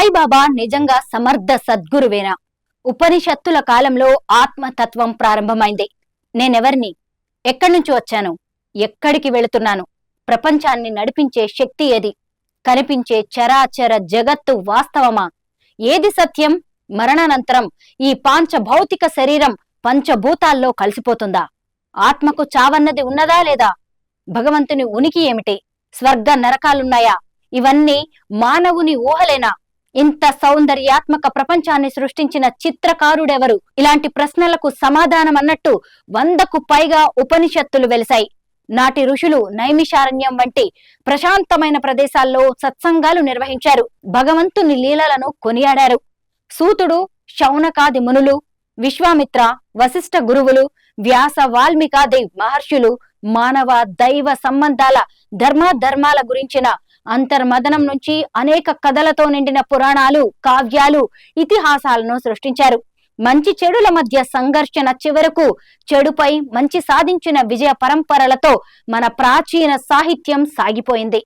సాయిబాబా నిజంగా సమర్థ సద్గురువేనా? ఉపనిషత్తుల కాలంలో ఆత్మతత్వం ప్రారంభమైంది. నేనెవర్ని? ఎక్కడి నుంచి వచ్చాను? ఎక్కడికి వెళుతున్నాను? ప్రపంచాన్ని నడిపించే శక్తి ఏది? కనిపించే చరాచర జగత్తు వాస్తవమా? ఏది సత్యం? మరణానంతరం ఈ పాంచ భౌతిక శరీరం పంచభూతాల్లో కలిసిపోతుందా? ఆత్మకు చావన్నది ఉన్నదా లేదా? భగవంతుని ఉనికి ఏమిటి? స్వర్గ నరకాలున్నాయా? ఇవన్నీ మానవుని ఊహలేనా? ఇంత సౌందర్యాత్మక ప్రపంచాన్ని సృష్టించిన చిత్రకారుడెవరు? ఇలాంటి ప్రశ్నలకు సమాధానం అన్నట్టు వందకు పైగా ఉపనిషత్తులు వెలిశాయి. నాటి ఋషులు నైమిషారణ్యం వంటి ప్రశాంతమైన ప్రదేశాల్లో సత్సంగాలు నిర్వహించారు. భగవంతుని లీలలను కొనియాడారు. సూతుడు శౌనకాది మునులు విశ్వామిత్ర వశిష్ఠ గురువులు వ్యాస వాల్మీకాది మహర్షులు మానవ దైవ సంబంధాల ధర్మాధర్మాల గురించిన అంతర్మదనం నుంచి అనేక కథలతో నిండిన పురాణాలు కావ్యాలు ఇతిహాసాలను సృష్టించారు. మంచి చెడుల మధ్య సంఘర్షణ చివరకు చెడుపై మంచి సాధించిన విజయ పరంపరలతో మన ప్రాచీన సాహిత్యం సాగిపోయింది.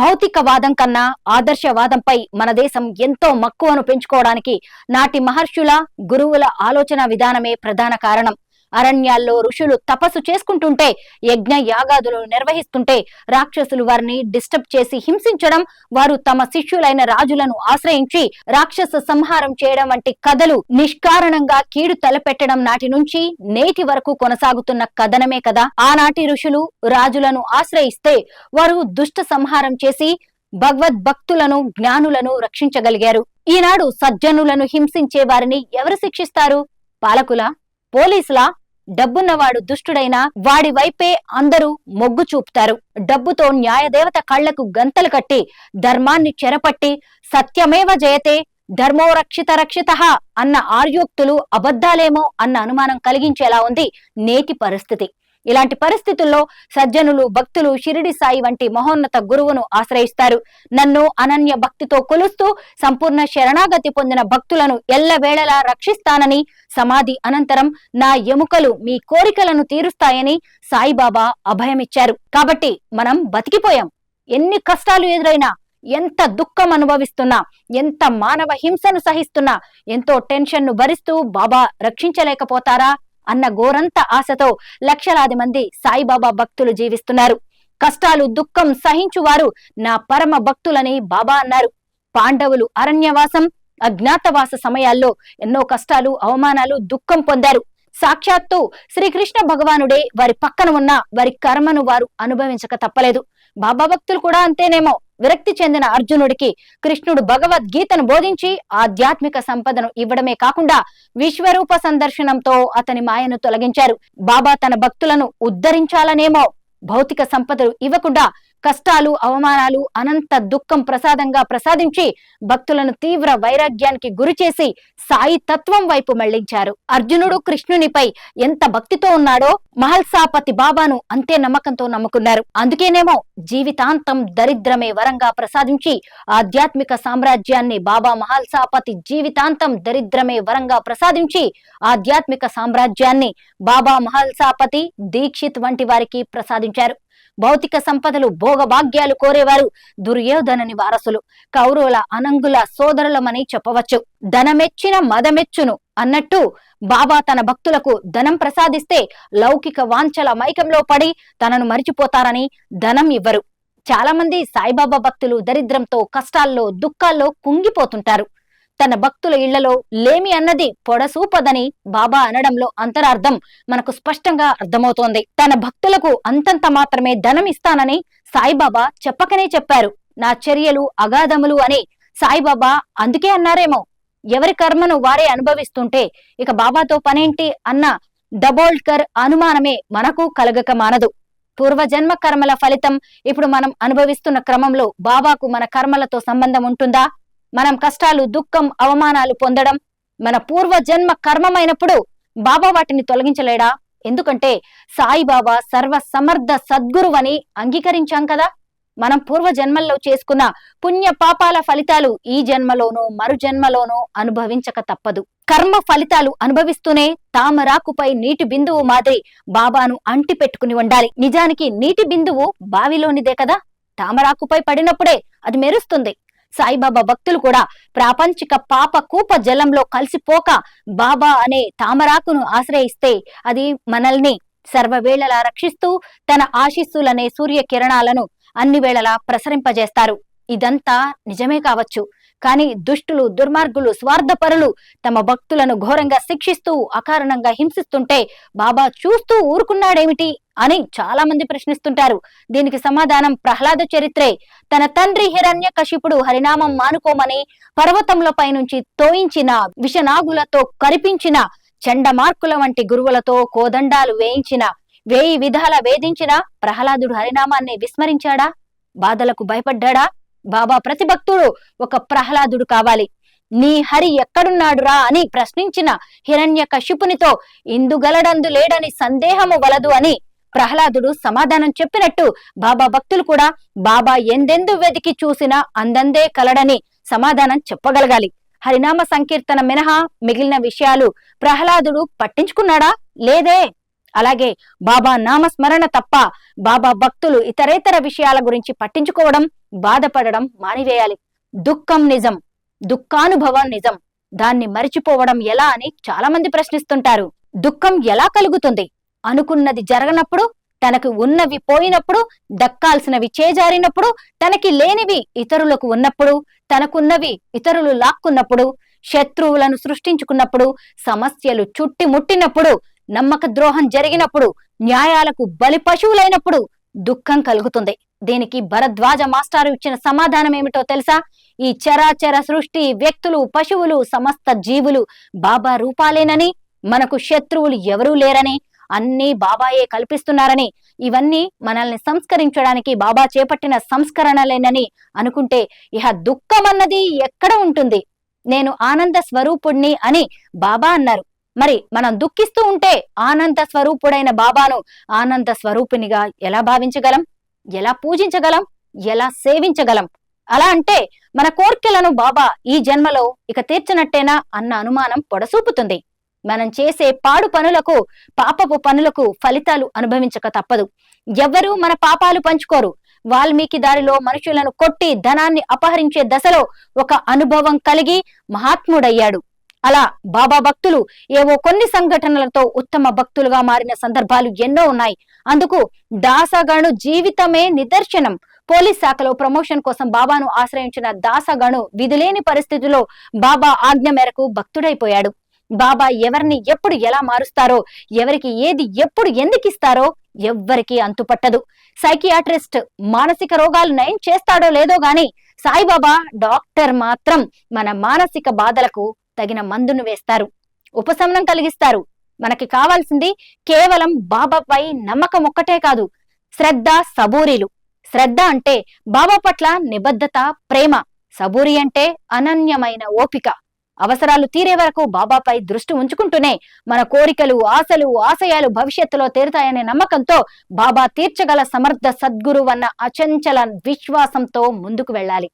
భౌతికవాదం కన్నా ఆదర్శవాదంపై మన దేశం ఎంతో మక్కువను పెంచుకోవడానికి నాటి మహర్షుల గురువుల ఆలోచన విధానమే ప్రధాన కారణం. అరణ్యాల్లో ఋషులు తపస్సు చేసుకుంటుంటే యజ్ఞ యాగాదులు నిర్వహిస్తుంటే రాక్షసులు వారిని డిస్టర్బ్ చేసి హింసించడం వారు తమ శిష్యులైన రాజులను ఆశ్రయించి రాక్షస సంహారం చేయడం వంటి కథలు నిష్కారణంగా కీడు తలపెట్టడం నాటి నుంచి నేటి వరకు కొనసాగుతున్న కథనమే కదా. ఆనాటి ఋషులు రాజులను ఆశ్రయిస్తే వారు దుష్ట సంహారం చేసి భగవద్భక్తులను జ్ఞానులను రక్షించగలిగారు. ఈనాడు సజ్జనులను హింసించే వారిని ఎవరు శిక్షిస్తారు? పాలకుల? పోలీసులా? డబ్బున్నవాడు దుష్టుడైనా వాడి వైపే అందరూ మొగ్గు చూపుతారు. డబ్బుతో న్యాయదేవత కళ్ళకు గంతలు కట్టి ధర్మాన్ని చెరపట్టి సత్యమేవ జయతే ధర్మో రక్షిత రక్షిత అన్న ఆర్యోక్తులు అబద్ధాలేమో అన్న అనుమానం కలిగించేలా ఉంది నేటి పరిస్థితి. ఇలాంటి పరిస్థితుల్లో సజ్జనులు భక్తులు షిరిడి సాయి వంటి మహోన్నత గురువును ఆశ్రయిస్తారు. నన్ను అనన్య భక్తితో కొలుస్తూ సంపూర్ణ శరణాగతి పొందిన భక్తులను ఎల్లవేళలా రక్షిస్తానని సమాధి అనంతరం నా ఎముకలు మీ కోరికలను తీరుస్తాయని సాయిబాబా అభయమిచ్చారు. కాబట్టి మనం బతికిపోయాం. ఎన్ని కష్టాలు ఎదురైనా ఎంత దుఃఖం అనుభవిస్తున్నా ఎంత మానవ హింసను సహిస్తున్నా ఎంతో టెన్షన్ను భరిస్తూ బాబా రక్షించలేకపోతారా? అన్న గోరంత ఆశతో లక్షలాది మంది సాయిబాబా భక్తులు జీవిస్తున్నారు. కష్టాలు దుఃఖం సహించువారు నా పరమ భక్తులని బాబా అన్నారు. పాండవులు అరణ్యవాసం అజ్ఞాతవాస సమయాల్లో ఎన్నో కష్టాలు అవమానాలు దుఃఖం పొందారు. సాక్షాత్తు శ్రీకృష్ణ భగవానుడే వారి పక్కన ఉన్న వారి కర్మను వారు అనుభవించక తప్పలేదు. బాబా భక్తులు కూడా అంతేనేమో. విరక్తి చెందిన అర్జునుడికి కృష్ణుడు భగవద్గీతను బోధించి ఆధ్యాత్మిక సంపదను ఇవ్వడమే కాకుండా విశ్వరూప సందర్శనంతో అతని మాయను తొలగించారు. బాబా తన భక్తులను ఉద్ధరించాలనేమో భౌతిక సంపదలు ఇవ్వకుండా కష్టాలు అవమానాలు అనంత దుఃఖం ప్రసాదంగా ప్రసాదించి భక్తులను తీవ్ర వైరాగ్యానికి గురి చేసి సాయి తత్వం వైపు మళ్ళించారు. అర్జునుడు కృష్ణునిపై ఎంత భక్తితో ఉన్నాడో మహల్సాపతి బాబాను అంతే నమ్మకంతో నమ్ముకున్నారు. అందుకేనేమో జీవితాంతం దరిద్రమే వరంగా ప్రసాదించి ఆధ్యాత్మిక సామ్రాజ్యాన్ని బాబా మహల్సాపతి జీవితాంతం దరిద్రమే వరంగా ప్రసాదించి ఆధ్యాత్మిక సామ్రాజ్యాన్ని బాబా మహల్సాపతి దీక్షిత్ వంటి వారికి ప్రసాదించారు. భౌతిక సంపదలు భోగభాగ్యాలు కోరేవారు దుర్యోధనని వారసులు కౌరవుల అనంగుల సోదరులమని చెప్పవచ్చు. ధనమెచ్చిన మదమెచ్చును అన్నట్టు బాబా తన భక్తులకు ధనం ప్రసాదిస్తే లౌకిక వాంఛల మైకంలో పడి తనను మరిచిపోతారని ధనం ఇవ్వరు. చాలా మంది సాయిబాబా భక్తులు దరిద్రంతో కష్టాల్లో దుఃఖాల్లో కుంగిపోతుంటారు. తన భక్తుల ఇళ్ళలో లేమి అన్నది పొడసూపదని బాబా అనడంలో అంతరార్థం మనకు స్పష్టంగా అర్థమవుతోంది. తన భక్తులకు అంతంత మాత్రమే ధనం ఇస్తానని సాయిబాబా చెప్పకనే చెప్పారు. నా చర్యలు అగాధములు అని సాయిబాబా అందుకే అన్నారేమో. ఎవరి కర్మను వారే అనుభవిస్తుంటే ఇక బాబాతో పనేంటి అన్న డబోల్కర్ అనుమానమే మనకు కలగక మానదు. పూర్వజన్మ కర్మల ఫలితం ఇప్పుడు మనం అనుభవిస్తున్న క్రమంలో బాబాకు మన కర్మలతో సంబంధం ఉంటుందా? మనం కష్టాలు దుఃఖం అవమానాలు పొందడం మన పూర్వ జన్మ కర్మమైనప్పుడు బాబా వాటిని తొలగించలేడా? ఎందుకంటే సాయిబాబా సర్వ సమర్థ సద్గురువని అంగీకరించాం కదా. మనం పూర్వ జన్మల్లో చేసుకున్న పుణ్య పాపాల ఫలితాలు ఈ జన్మలోనూ మరు జన్మలోనూ అనుభవించక తప్పదు. కర్మ ఫలితాలు అనుభవిస్తూనే తామరాకుపై నీటి బిందువు మాదిరి బాబాను అంటి పెట్టుకుని ఉండాలి. నిజానికి నీటి బిందువు బావిలోనిదే కదా. తామరాకుపై పడినప్పుడే అది మెరుస్తుంది. సాయిబాబా భక్తులు కూడా ప్రాపంచిక పాప కూప జలంలో కలిసిపోక బాబా అనే తామరాకును ఆశ్రయిస్తే అది మనల్ని సర్వవేళలా రక్షిస్తూ తన ఆశీస్సులనే సూర్య కిరణాలను అన్ని వేళలా ప్రసరింపజేస్తారు. ఇదంతా నిజమే కావచ్చు. కానీ దుష్టులు దుర్మార్గులు స్వార్థపరులు తమ భక్తులను ఘోరంగా శిక్షిస్తూ అకారణంగా హింసిస్తుంటే బాబా చూస్తూ ఊరుకున్నాడేమిటి? అని చాలా మంది ప్రశ్నిస్తుంటారు. దీనికి సమాధానం ప్రహ్లాద చరిత్రే. తన తండ్రి హిరణ్య కశిపుడు హరినామం మానుకోమని పర్వతముల పైనుంచి తోయించిన విషనాగులతో కరిపించిన చండమార్కుల వంటి గురువులతో కోదండాలు వేయించిన వేయి విధాల వేధించిన ప్రహ్లాదుడు హరినామాన్ని విస్మరించాడా? బాధలకు భయపడ్డాడా? బాబా ప్రతి భక్తుడు ఒక ప్రహ్లాదుడు కావాలి. నీ హరి ఎక్కడున్నాడురా అని ప్రశ్నించిన హిరణ్య కశిపునితో ఇందుగలడందు లేడని సందేహము వలదు అని ప్రహ్లాదుడు సమాధానం చెప్పినట్టు బాబా భక్తులు కూడా బాబా ఎందెందు వెతికి చూసినా అందందే కలడని సమాధానం చెప్పగలగాలి. హరినామ సంకీర్తన మినహా మిగిలిన విషయాలు ప్రహ్లాదుడు పట్టించుకున్నాడా? లేదే. అలాగే బాబా నామస్మరణ తప్ప బాబా భక్తులు ఇతరేతర విషయాల గురించి పట్టించుకోవడం బాధపడడం మానివేయాలి. దుఃఖం నిజం. దుఃఖానుభవం నిజం. దాన్ని మరిచిపోవడం ఎలా అని చాలా మంది ప్రశ్నిస్తుంటారు. దుఃఖం ఎలా కలుగుతుంది? అనుకున్నది జరగనప్పుడు తనకు ఉన్నవి పోయినప్పుడు దక్కాల్సినవి చేజారినప్పుడు తనకి లేనివి ఇతరులకు ఉన్నప్పుడు తనకున్నవి ఇతరులు లాక్కున్నప్పుడు శత్రువులను సృష్టించుకున్నప్పుడు సమస్యలు చుట్టిముట్టినప్పుడు నమ్మక ద్రోహం జరిగినప్పుడు న్యాయాలకు బలి పశువులైనప్పుడు దుఃఖం కలుగుతుంది. దీనికి భరద్వాజ మాస్టారు ఇచ్చిన సమాధానం ఏమిటో తెలుసా? ఈ చరాచర సృష్టి వ్యక్తులు పశువులు సమస్త జీవులు బాబా రూపాలేనని మనకు శత్రువులు ఎవరూ లేరని అన్నీ బాబాయే కల్పిస్తున్నారని. ఇవన్నీ మనల్ని సంస్కరించడానికి బాబా చేపట్టిన సంస్కరణలేనని అనుకుంటే ఇహ దుఃఖం అన్నది ఎక్కడ ఉంటుంది? నేను ఆనంద స్వరూపుణ్ణి అని బాబా అన్నారు. మరి మనం దుఃఖిస్తూ ఉంటే ఆనంద స్వరూపుడైన బాబాను ఆనంద స్వరూపినిగా ఎలా భావించగలం? ఎలా పూజించగలం? ఎలా సేవించగలం? అలా అంటే మన కోర్కెలను బాబా ఈ జన్మలో ఇక తీర్చినట్టేనా అన్న అనుమానం పొడసూపుతుంది. మనం చేసే పాడు పనులకు పాపపు పనులకు ఫలితాలు అనుభవించక తప్పదు. ఎవ్వరూ మన పాపాలు పంచుకోరు. వాల్మీకి దారిలో మనుషులను కొట్టి ధనాన్ని అపహరించే దశలో ఒక అనుభవం కలిగి మహాత్ముడయ్యాడు. అలా బాబా భక్తులు ఏవో కొన్ని సంఘటనలతో ఉత్తమ భక్తులుగా మారిన సందర్భాలు ఎన్నో ఉన్నాయి. అందుకు దాసగణు జీవితమే నిదర్శనం. పోలీస్ శాఖలో ప్రమోషన్ కోసం బాబాను ఆశ్రయించిన దాసగణు విధులేని పరిస్థితిలో బాబా ఆజ్ఞ మేరకు భక్తుడైపోయాడు. బాబా ఎవరిని ఎప్పుడు ఎలా మారుస్తారో ఎవరికి ఏది ఎప్పుడు ఎందుకు ఇస్తారో ఎవ్వరికి అంతుపట్టదు. సైకియాట్రిస్ట్ మానసిక రోగాలు నయం చేస్తాడో లేదో గాని సాయిబాబా డాక్టర్ మాత్రం మన మానసిక బాధలకు తగిన మందును వేస్తారు. ఉపశమనం కలిగిస్తారు. మనకి కావాల్సింది కేవలం బాబాపై నమ్మకం ఒక్కటే కాదు శ్రద్ధ సబూరీలు. శ్రద్ధ అంటే బాబా పట్ల నిబద్ధత ప్రేమ. సబూరి అంటే అనన్యమైన ఓపిక. అవసరాలు తీరే వరకు బాబాపై దృష్టి ఉంచుకుంటూనే మన కోరికలు ఆశలు ఆశయాలు భవిష్యత్తులో తీరుతాయనే నమ్మకంతో బాబా తీర్చగల సమర్థ సద్గురువన్న అచంచల విశ్వాసంతో ముందుకు వెళ్ళాలి.